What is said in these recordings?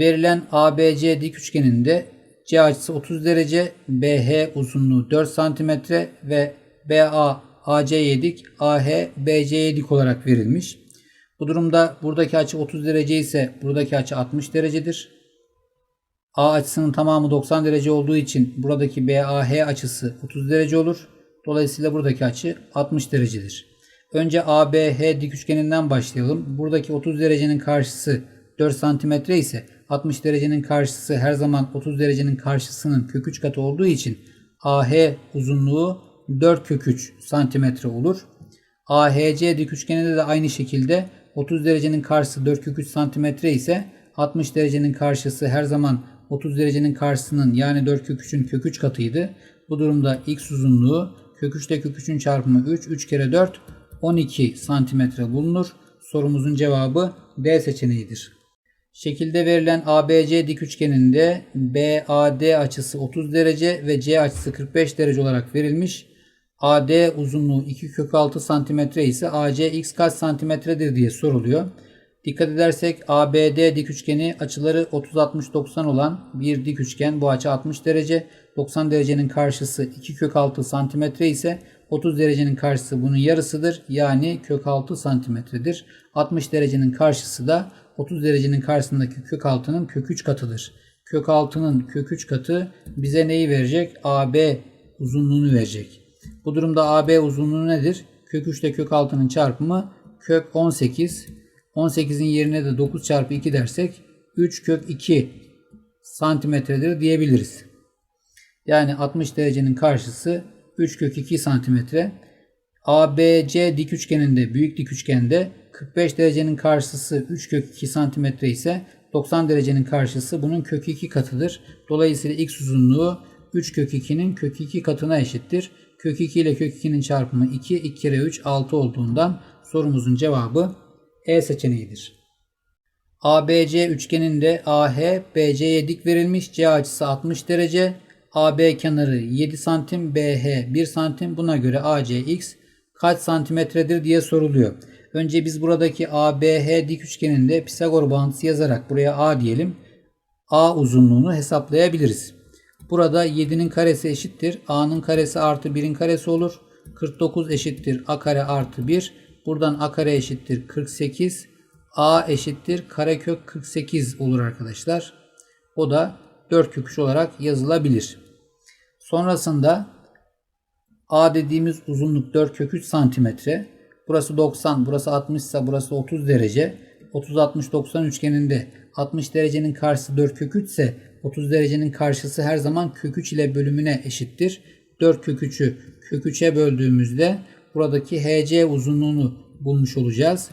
Verilen ABC dik üçgeninde C açısı 30 derece, BH uzunluğu 4 cm ve BA AC'ye dik, AH BC'ye dik olarak verilmiş. Bu durumda buradaki açı 30 derece ise buradaki açı 60 derecedir. A açısının tamamı 90 derece olduğu için buradaki BAH açısı 30 derece olur. Dolayısıyla buradaki açı 60 derecedir. Önce ABH dik üçgeninden başlayalım. Buradaki 30 derecenin karşısı 4 santimetre ise 60 derecenin karşısı her zaman 30 derecenin karşısının kök 3 katı olduğu için AH uzunluğu 4 kök 3 santimetre olur. AHC dik üçgeninde de aynı şekilde 30 derecenin karşısı 4 kök 3 santimetre ise 60 derecenin karşısı her zaman 30 derecenin karşısının yani 4 kök 3'ün kök 3 katıydı. Bu durumda x uzunluğu kök 3 ile kök 3'ün çarpımı 3, 3 kere 4 12 santimetre bulunur. Sorumuzun cevabı D seçeneğidir. Şekilde verilen ABC dik üçgeninde BAD açısı 30 derece ve C açısı 45 derece olarak verilmiş. AD uzunluğu 2 kök 6 santimetre ise AC x kaç santimetredir diye soruluyor. Dikkat edersek ABD dik üçgeni açıları 30 60 90 olan bir dik üçgen. Bu açı 60 derece. 90 derecenin karşısı 2 kök 6 santimetre ise 30 derecenin karşısı bunun yarısıdır. Yani kök 6 santimetredir. 60 derecenin karşısı da 30 derecenin karşısındaki kök 6'nın kök 3 katıdır. Kök 6'nın kök 3 katı bize neyi verecek? AB uzunluğunu verecek. Bu durumda AB uzunluğu nedir? Kök 3 ile kök 6'nın çarpımı kök 18. 18'in yerine de 9 çarpı 2 dersek 3 kök 2 santimetredir diyebiliriz. Yani 60 derecenin karşısı 3 kök 2 santimetre. ABC dik üçgeninde büyük dik üçgende 45 derecenin karşısı 3 kök 2 santimetre ise 90 derecenin karşısı bunun kök 2 katıdır. Dolayısıyla x uzunluğu 3 kök 2'nin kök 2 katına eşittir. Kök 2 ile kök 2'nin çarpımı 2, 2 kere 3 6 olduğundan sorumuzun cevabı E seçeneğidir. ABC üçgeninde AH BC'ye dik verilmiş. C açısı 60 derece. AB kenarı 7 santim, BH 1 santim. Buna göre ACX kaç santimetredir diye soruluyor. Önce biz buradaki ABH dik üçgeninde Pisagor bağıntısı yazarak buraya A diyelim. A uzunluğunu hesaplayabiliriz. Burada 7'nin karesi eşittir. A'nın karesi artı 1'in karesi olur. 49 eşittir A kare artı 1. Buradan A kare eşittir 48. A eşittir karekök 48 olur arkadaşlar. O da 4 kök 3 olarak yazılabilir. Sonrasında A dediğimiz uzunluk 4 kök 3 santimetre. Burası 90, burası 60 ise burası 30 derece. 30 60 90 üçgeninde 60 derecenin karşısı 4 kök 3 ise 30 derecenin karşısı her zaman kök 3 ile bölümüne eşittir. 4 kök 3'ü kök 3'e böldüğümüzde buradaki HC uzunluğunu bulmuş olacağız.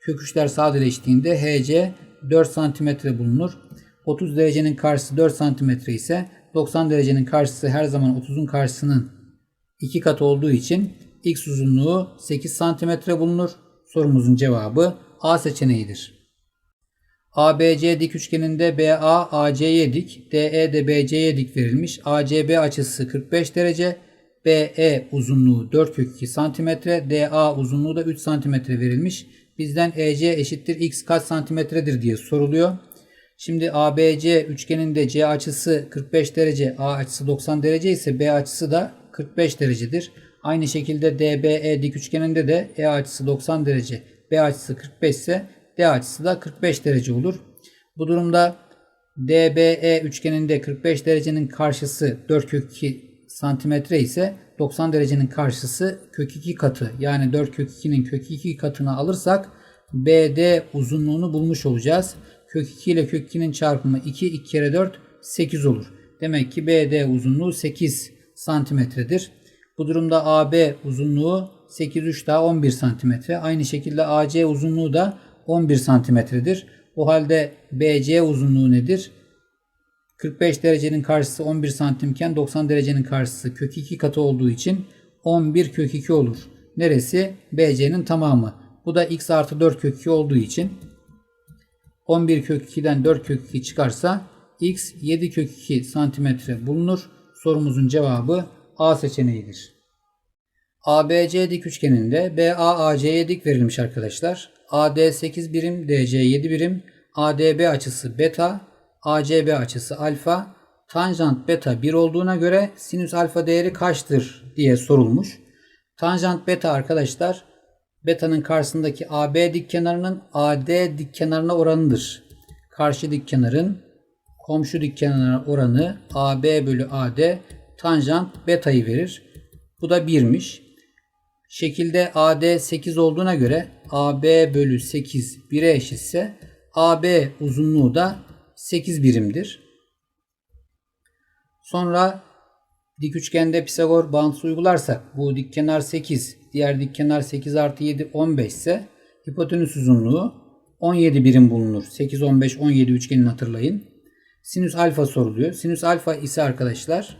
Kök 3'ler sadeleştiğinde HC 4 cm bulunur. 30 derecenin karşısı 4 cm ise 90 derecenin karşısı her zaman 30'un karşısının 2 katı olduğu için x uzunluğu 8 cm bulunur. Sorumuzun cevabı A seçeneğidir. ABC dik üçgeninde BA AC'ye dik, DE de BC'ye dik verilmiş. ACB açısı 45 derece, BE uzunluğu 4 kök 2 cm, DA uzunluğu da 3 cm verilmiş. Bizden EC eşittir x kaç santimetredir diye soruluyor. Şimdi ABC üçgeninde C açısı 45 derece, A açısı 90 derece ise B açısı da 45 derecedir. Aynı şekilde DBE dik üçgeninde de E açısı 90 derece, B açısı 45 ise D açısı da 45 derece olur. Bu durumda DBE üçgeninde 45 derecenin karşısı 4 kök 2 santimetre ise 90 derecenin karşısı kök 2 katı yani 4 kök 2'nin kök 2 katını alırsak BD uzunluğunu bulmuş olacağız. Kök 2 ile kök 2'nin çarpımı 2, 2 kere 4 8 olur. Demek ki BD uzunluğu 8 santimetredir. Bu durumda AB uzunluğu 8 3 daha 11 santimetre. Aynı şekilde AC uzunluğu da 11 santimetredir. O halde BC uzunluğu nedir? 45 derecenin karşısı 11 santimken 90 derecenin karşısı kök 2 katı olduğu için 11 kök 2 olur. Neresi? BC'nin tamamı. Bu da x artı 4 kök 2 olduğu için 11 kök 2'den 4 kök 2 çıkarsa x 7 kök 2 santimetre bulunur. Sorumuzun cevabı A seçeneğidir. ABC dik üçgeninde BA AC'ye dik verilmiş arkadaşlar. AD 8 birim, DC 7 birim, ADB açısı beta, ACB açısı alfa. Tanjant beta 1 olduğuna göre sinüs alfa değeri kaçtır diye sorulmuş. Tanjant beta arkadaşlar beta'nın karşısındaki AB dik kenarının AD dik kenarına oranıdır. Karşı dik kenarın komşu dik kenarına oranı AB bölü AD tanjant beta'yı verir. Bu da 1'miş. Şekilde AD 8 olduğuna göre AB bölü 8 1'e eşitse AB uzunluğu da 8 birimdir. Sonra dik üçgende Pisagor bağıntısı uygularsak bu dik kenar 8, diğer dik kenar 8 artı 7 15 ise hipotenüs uzunluğu 17 birim bulunur. 8, 15, 17 üçgenini hatırlayın. Sinüs alfa soruluyor. Sinüs alfa ise arkadaşlar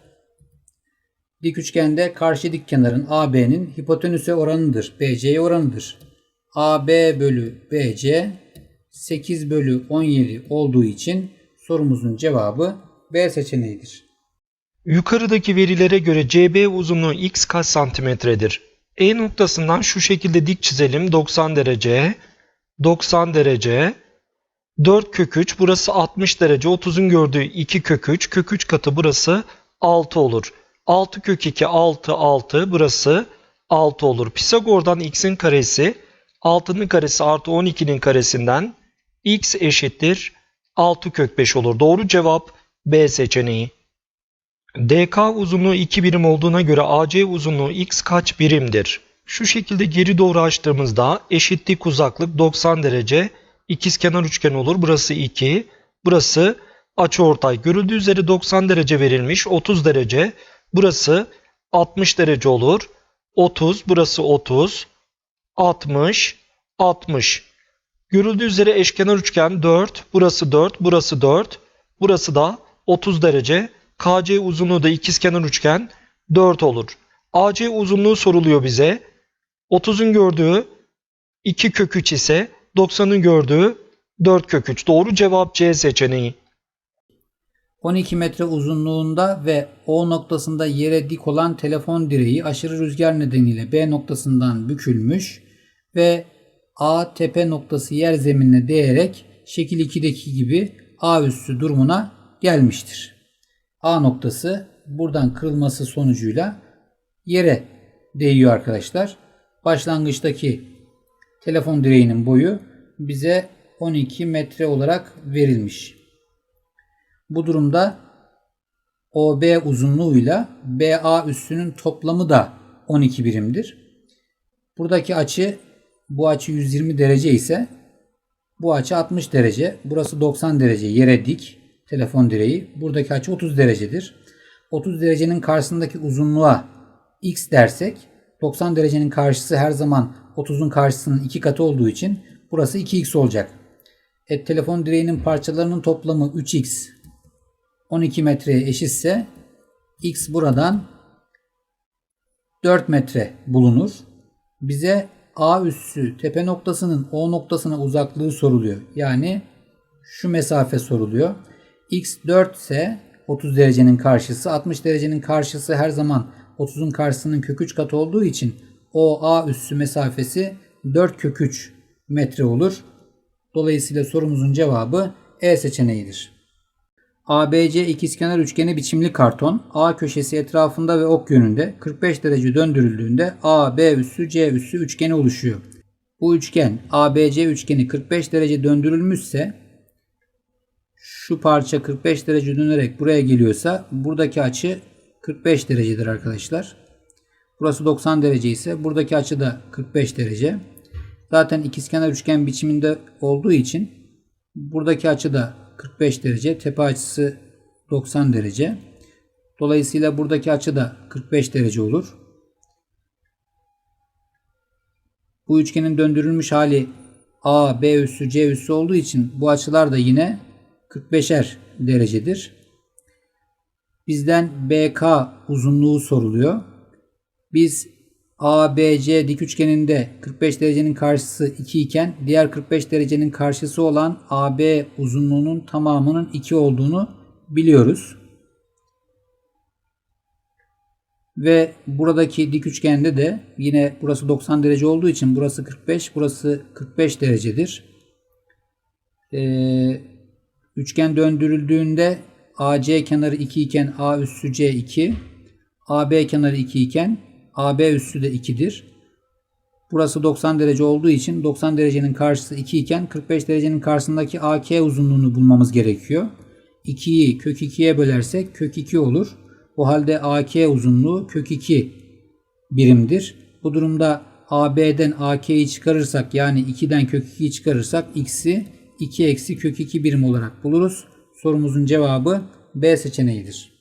dik üçgende karşı dik kenarın AB'nin hipotenüse oranıdır. BC'ye oranıdır. AB bölü BC 8 bölü 17 olduğu için sorumuzun cevabı B seçeneğidir. Yukarıdaki verilere göre CB uzunluğu x kaç santimetredir? E noktasından şu şekilde dik çizelim. 90 derece, 90 derece, 4 kök 3, burası 60 derece, 30'un gördüğü 2 kök 3, kök 3 katı burası 6 olur. 6 kök 2, 6, 6, burası 6 olur. Pisagor'dan x'in karesi, 6'nın karesi artı 12'nin karesinden x eşittir 6 kök 5 olur. Doğru cevap B seçeneği. DK uzunluğu 2 birim olduğuna göre AC uzunluğu x kaç birimdir? Şu şekilde geri doğru açtığımızda eşitlik uzaklık 90 derece ikizkenar üçgen olur. Burası 2, burası açıortay. Görüldüğü üzere 90 derece verilmiş. 30 derece. Burası 60 derece olur. 30, burası 30, 60, 60. Görüldüğü üzere eşkenar üçgen 4, burası 4, burası 4, burası da 30 derece. KC uzunluğu da ikizkenar üçgen 4 olur. AC uzunluğu soruluyor bize. 30'un gördüğü 2 kök 3 ise 90'ın gördüğü 4 kök 3. Doğru cevap C seçeneği. 12 metre uzunluğunda ve O noktasında yere dik olan telefon direği aşırı rüzgar nedeniyle B noktasından bükülmüş ve A tepe noktası yer zeminine değerek şekil 2'deki gibi A üssü durumuna gelmiştir. A noktası buradan kırılması sonucuyla yere değiyor arkadaşlar. Başlangıçtaki telefon direğinin boyu bize 12 metre olarak verilmiş. Bu durumda OB uzunluğuyla BA üssünün toplamı da 12 birimdir. Buradaki açı bu açı 120 derece ise bu açı 60 derece. Burası 90 derece yere dik telefon direği. Buradaki açı 30 derecedir. 30 derecenin karşısındaki uzunluğa x dersek 90 derecenin karşısı her zaman 30'un karşısının 2 katı olduğu için burası 2x olacak. E, telefon direğinin parçalarının toplamı 3x 12 metreye eşitse x buradan 4 metre bulunur. Bize A üssü tepe noktasının O noktasına uzaklığı soruluyor. Yani şu mesafe soruluyor. X 4 ise 30 derecenin karşısı 60 derecenin karşısı her zaman 30'un karşısının kök 3 katı olduğu için o A üssü mesafesi 4 kök 3 metre olur. Dolayısıyla sorumuzun cevabı E seçeneğidir. ABC ikizkenar üçgeni biçimli karton A köşesi etrafında ve ok yönünde 45 derece döndürüldüğünde A, B üssü, C üssü üçgeni oluşuyor. Bu üçgen ABC üçgeni 45 derece döndürülmüşse şu parça 45 derece dönerek buraya geliyorsa buradaki açı 45 derecedir arkadaşlar. Burası 90 derece ise buradaki açı da 45 derece. Zaten ikizkenar üçgen biçiminde olduğu için buradaki açı da 45 derece. Tepe açısı 90 derece. Dolayısıyla buradaki açı da 45 derece olur. Bu üçgenin döndürülmüş hali A, B üssü, C üssü olduğu için bu açılar da yine 45'er derecedir. Bizden BK uzunluğu soruluyor. Biz ABC dik üçgeninde 45 derecenin karşısı 2 iken diğer 45 derecenin karşısı olan AB uzunluğunun tamamının 2 olduğunu biliyoruz. Ve buradaki dik üçgende de yine burası 90 derece olduğu için burası 45, burası 45 derecedir. Ee, Üçgen döndürüldüğünde AC kenarı 2 iken A üssü C 2, AB kenarı 2 iken AB üssü de 2'dir. Burası 90 derece olduğu için 90 derecenin karşısı 2 iken 45 derecenin karşısındaki AK uzunluğunu bulmamız gerekiyor. 2'yi kök 2'ye bölersek kök 2 olur. O halde AK uzunluğu kök 2 birimdir. Bu durumda AB'den AK'yi çıkarırsak yani 2'den kök 2'yi çıkarırsak x'i 2 eksi kök 2 birim olarak buluruz. Sorumuzun cevabı B seçeneğidir.